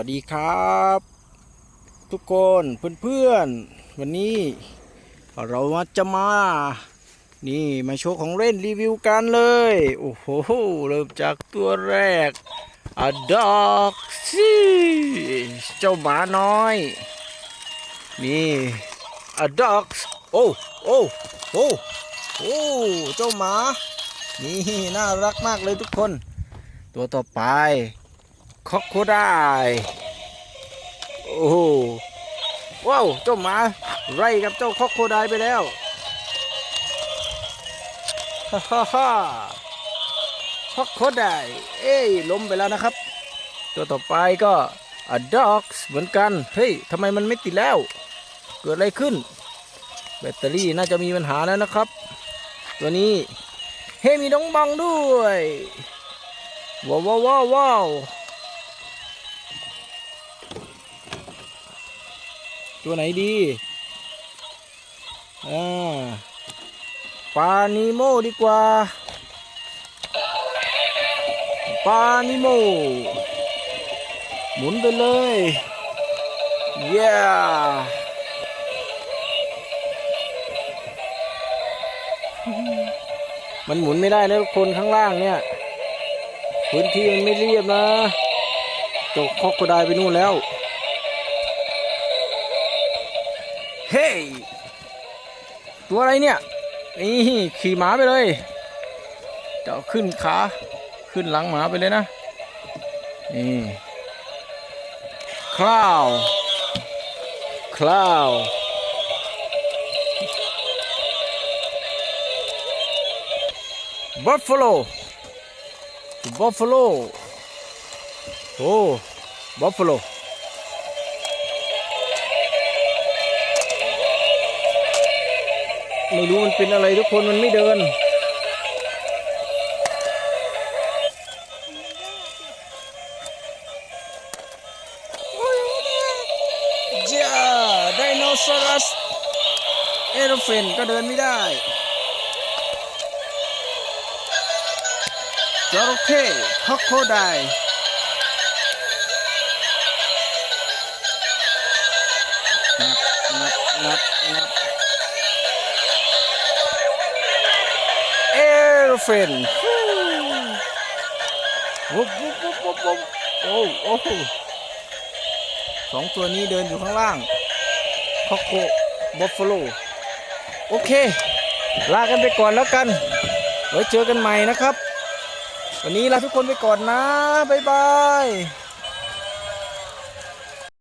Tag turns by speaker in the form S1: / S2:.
S1: สวัสดีครับ ทุกคนเพื่อนๆ วันนี้เรามาจะมา นี่มาโชว์ของเล่นรีวิวกันเลย โอ้โห เริ่มจากตัวแรกอดอกซี่เจ้าหมาน้อย นี่อดอกโอ้โอ้โอ้โอ้เจ้าหมา นี่น่ารักมากเลยทุกคน ตัวต่อไป คอกโคได้โอ้โหว้าวเจ้าหมาไล่กับเจ้าคอกโคได้ไปแล้วฮ่าฮ่าฮ่าคอกโคได้เอ้ยล้มไปแล้วนะครับ ตัวต่อไปก็อะด็อกเหมือนกัน เฮ้ยทำไมมันไม่ติดแล้ว เกิดอะไรขึ้น แบตเตอรี่น่าจะมีปัญหาแล้วนะครับ ตัวนี้ เฮ้มีน้องบังด้วย ว้าวว้าวว้าว ตัวไหนดี อ่า ปลานิโมดีกว่า ปลานิโม หมุนไปเลย เย้มันหมุนไม่ได้นะทุกคนข้างล่างเนี่ย พื้นที่มันไม่เรียบนะตกคอกก็ไดไปนู่นแล้ว เฮ้ยตัวอะไรเนี่ย นี่ขี่หมาไปเลยจะเอาขึ้นขาขึ้นหลังหมาไปเลยนะ นี่คลาวคลาวบัฟฟาโลบัฟฟาโลโอ้บัฟฟาโล ไม่รู้มันเป็นอะไรทุกคนมันไม่เดินจ้าไดโนเสาร์เอโรเฟนก็เดินไม่ได้จระเข้คอกโคไดนับนับนับนับ เฟนวุบวุบวุบวุบวุบโอ้โอ้สองตัวนี้เดินอยู่ข้างล่างคอกโคบอฟฟาโลโอเค ลากันไปก่อนแล้วกัน ไว้เจอกันใหม่นะครับ วันนี้ลาทุกคนไปก่อนนะ บ๊ายบาย